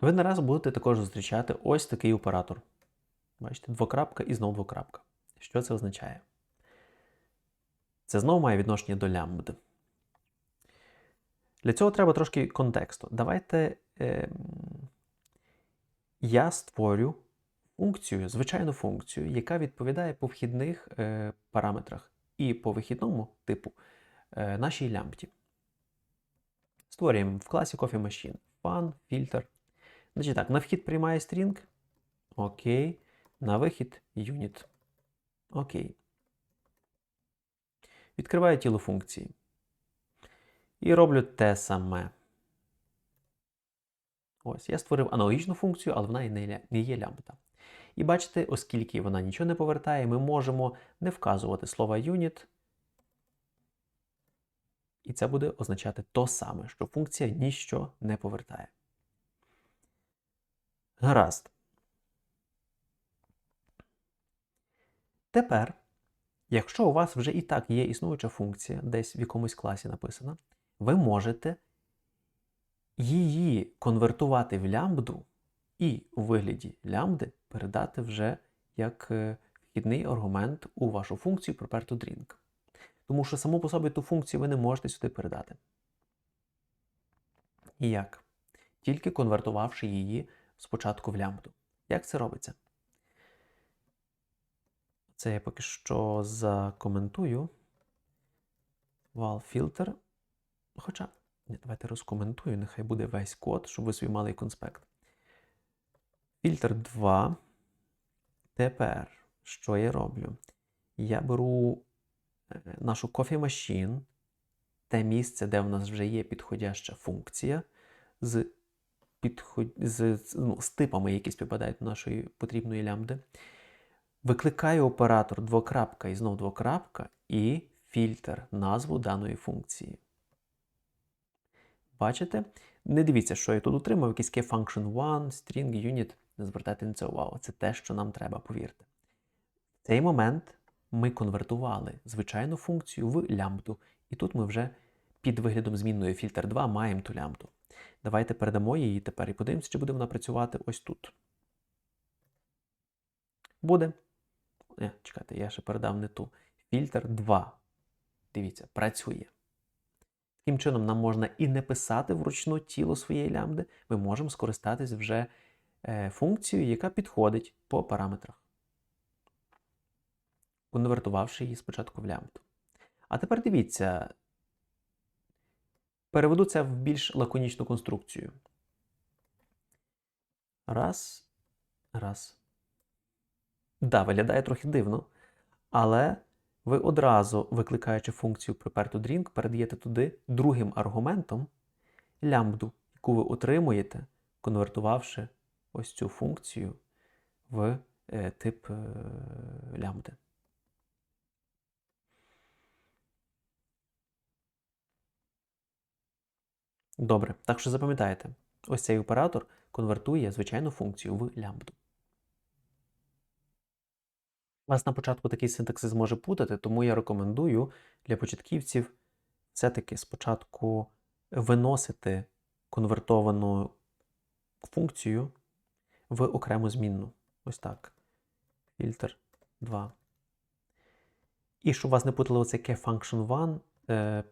Ви не раз будете також зустрічати ось такий оператор. Бачите, двокрапка і знову двокрапка. Що це означає? Це знову має відношення до лямбд. Для цього треба трошки контексту. Давайте е, я створю функцію, звичайну функцію, яка відповідає по вхідних е, параметрах і по вихідному типу е, нашій лямбді. Створюємо в класі Coffee Machine fun, фільтр. Значить так, на вхід приймає string. Окей. На вихід unit. Окей. Відкриваю тіло функції. І роблю те саме. Ось, я створив аналогічну функцію, але вона і не не є лямбда. І бачите, оскільки вона нічого не повертає, ми можемо не вказувати слова unit. І це буде означати то саме, що функція ніщо не повертає. Гаразд. Тепер, якщо у вас вже і так є існуюча функція, десь в якомусь класі написана, ви можете її конвертувати в лямбду і у вигляді лямбди передати вже як е, вхідний аргумент у вашу функцію PropertoDrink. Тому що саму по собі ту функцію ви не можете сюди передати. І як? Тільки конвертувавши її спочатку в лямбду. Як це робиться? Це я поки що закоментую. Filter. Хоча, давайте розкоментую, нехай буде весь код, щоб ви собі мали конспект. Фільтр 2. Тепер, що я роблю? Я беру е, нашу Coffee те місце, де в нас вже є підходяща функція, з, підход... з, ну, з типами, які співпадають до нашої потрібної лямбди. Викликаю оператор двокрапка і знов двокрапка і фільтр назву даної функції. Бачите? Не дивіться, що я тут отримав, якийсь key function 1, string, unit. Не звертайте на це увагу. Це те, що нам треба, повірте. В цей момент ми конвертували звичайну функцію в лямбду. І тут ми вже під виглядом змінної фільтр 2 маємо ту лямбду. Давайте передамо її тепер і подивимося, чи буде вона працювати ось тут. Буде. Не, чекайте, я ще передав не ту. Фільтр 2. Дивіться, працює. Таким чином, нам можна і не писати вручну тіло своєї лямбди, ми можемо скористатись вже е, функцією, яка підходить по параметрах, конвертувавши її спочатку в лямбду. А тепер дивіться, переведу це в більш лаконічну конструкцію. Раз, раз. Да, виглядає трохи дивно, але ви одразу, викликаючи функцію PropertoDrink, передаєте туди другим аргументом лямбду, яку ви отримуєте, конвертувавши ось цю функцію в е, тип е, лямбди. Добре, так що запам'ятайте, ось цей оператор конвертує звичайну функцію в лямбду. Вас на початку такий синтаксис може путати, тому я рекомендую для початківців все-таки спочатку виносити конвертовану функцію в окрему змінну. Ось так. Фільтр 2. І щоб вас не путало оце function 1, е,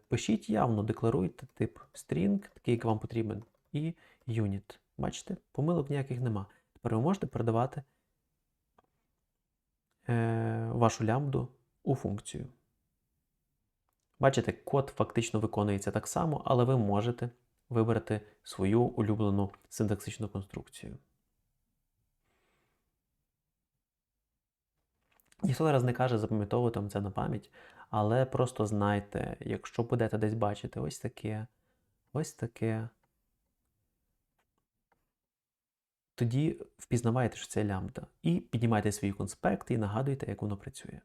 пишіть явно, декларуйте тип string, такий, як вам потрібен, і unit. Бачите, помилок ніяких нема. Тепер ви можете передавати е, вашу лямбду у функцію. Бачите, код фактично виконується так само, але ви можете вибрати свою улюблену синтаксичну конструкцію. Ніхто зараз не каже запам'ятовувати вам це на пам'ять, але просто знайте, якщо будете десь бачити ось таке, ось таке, тоді впізнавайте, що це лямбда, і піднімайте свій конспект і нагадуйте, як воно працює.